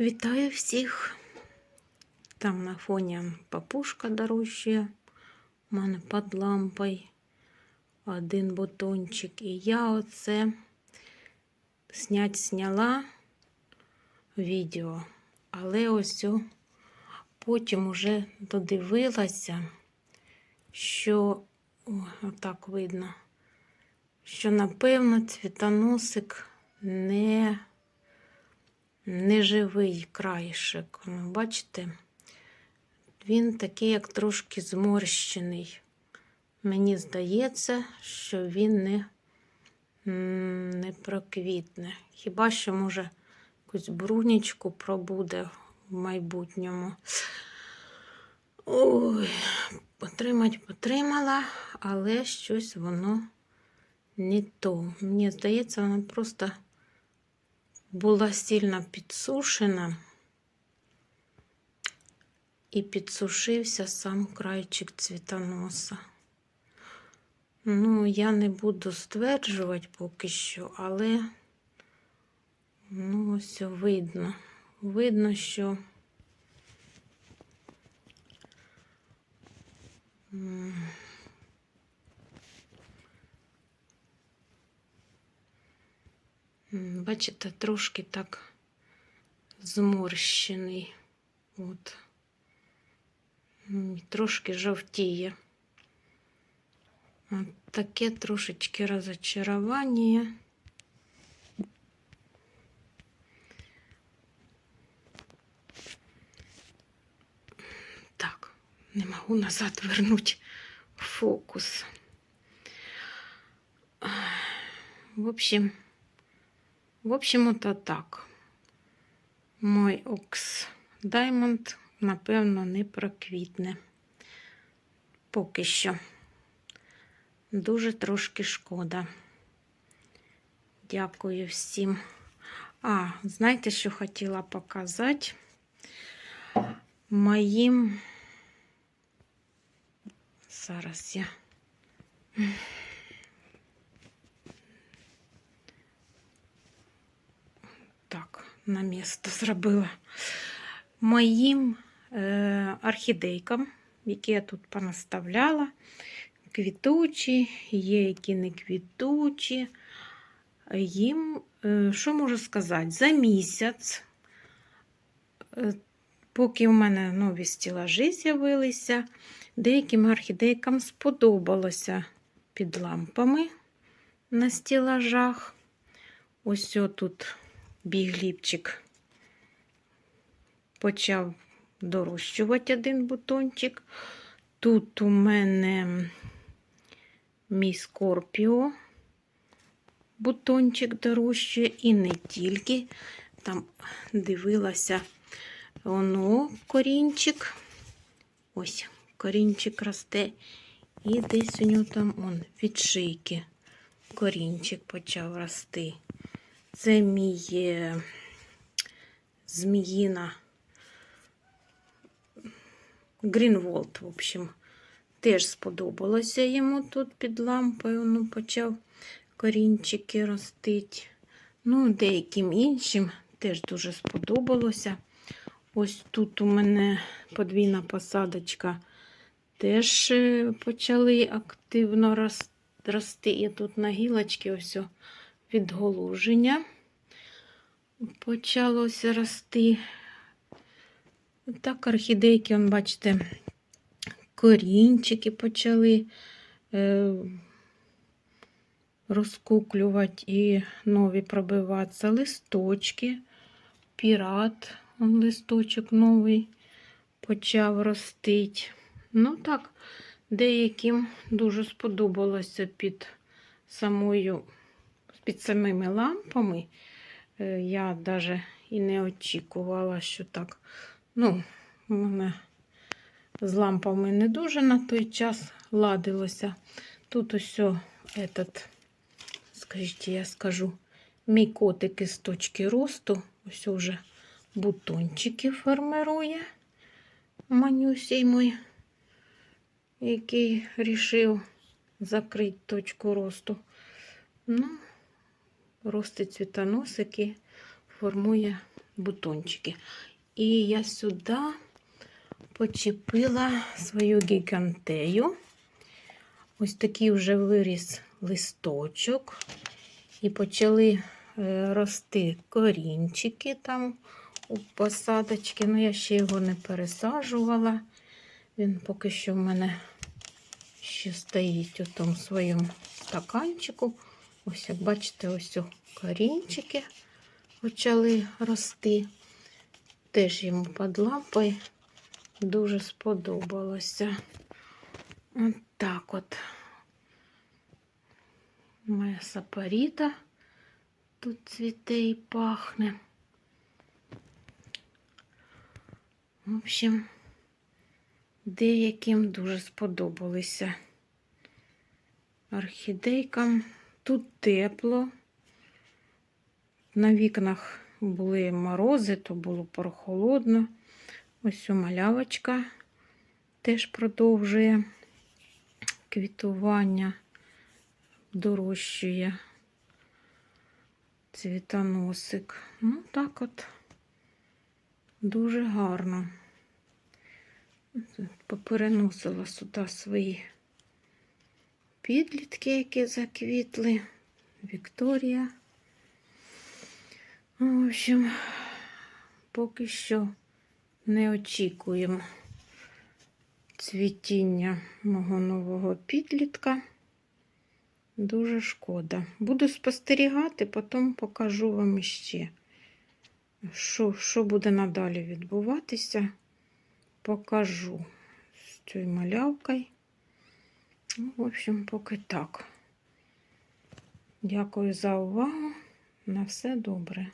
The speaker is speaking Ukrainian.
Вітаю всіх. Там на фоні папушка дорожчає. У мене під лампою один бутончик. І я оце снять зняла відео. Але ось потім уже додивилася, що о, отак видно, що напевно цвітоносик не неживий краєшок. Ну, Бачите, він такий, як трошки зморщений. Мені здається, що він не, не проквітне. Хіба що, може, якусь брунічку пробуде в майбутньому. Ой, потримать потримала, але щось воно не то. Мені здається, воно просто була сильно підсушена і підсушився сам крайчик цвітоноса. Ну, я не буду стверджувати поки що, але ну, ось видно. Видно, що Бачите, трошки так зморщений. От. М, і Трошки жовтіє. От таке трошечки розочарування. Так, не можу назад вернути фокус. В общем, В общем, ото так. Мой Окс Даймонд, напевно, не проквітне. Поки що. Дуже трошки шкода. Дякую всім. А, знаєте, що хотіла показати? Моїм. Зараз я. Так, на місто зробила. Моїм е, орхідейкам, які я тут понаставляла, квітучі, є які не квітучі. Їм, е, що можу сказати, за місяць, е, поки у мене нові стілажі з'явилися, деяким орхідейкам сподобалося під лампами на стілажах. Ось тут бігліпчик почав дорощувати один бутончик. Тут у мене мій Скорпіо бутончик дорощує, і не тільки. Там дивилася воно корінчик. Ось корінчик росте. І десь у нього там он, від шийки корінчик почав рости. Це мій е, зміїна Грінволд, в общем, теж сподобалося йому тут під лампою. Ну, почав корінчики ростити. Ну, деяким іншим теж дуже сподобалося. Ось тут у мене подвійна посадочка теж е, почали активно рости. І тут на гілочці ось відголуження почалося рости. Так, орхідейки, он, бачите, корінчики почали е, розкуклювати і нові пробиватися. Листочки, пірат, он листочок новий почав ростити. Ну так, деяким дуже сподобалося під самою, під самими лампами. Е, Я навіть і не очікувала, що так. Ну, у мене з лампами не дуже на той час ладилося. Тут ось этот, скажіть, я скажу, мій котик із точки росту. Ось вже бутончики формирує. Манюсій мой, який рішив закрити точку росту. Ну, ростить цвітоносики, формує бутончики. І я сюди почепила свою гігантею. Ось такий вже виріс листочок. І почали е, рости корінчики там у посадочки. Ну, я ще його не пересаджувала. Він поки що в мене ще стоїть у тому своєму стаканчику. Ось, як бачите, ось о, корінчики почали рости. Теж йому під лампою дуже сподобалося. От от. Моя сапаріта тут цвіте і пахне. В общем, деяким дуже сподобалися орхідейкам. Тут тепло. На вікнах були морози, то було прохолодно. Ось у малявочка теж продовжує квітування, дорощує цвітоносик. Ну, так от дуже гарно. Попереносила сюди свої підлітки, які заквітли. Вікторія. В общем, поки що не очікуємо цвітіння мого нового підлітка. Дуже шкода. Буду спостерігати, потім покажу вам іще, що, що буде надалі відбуватися. Покажу з цією малявкою. Ну, в общем, поки так. Дякую за увагу. На все добре.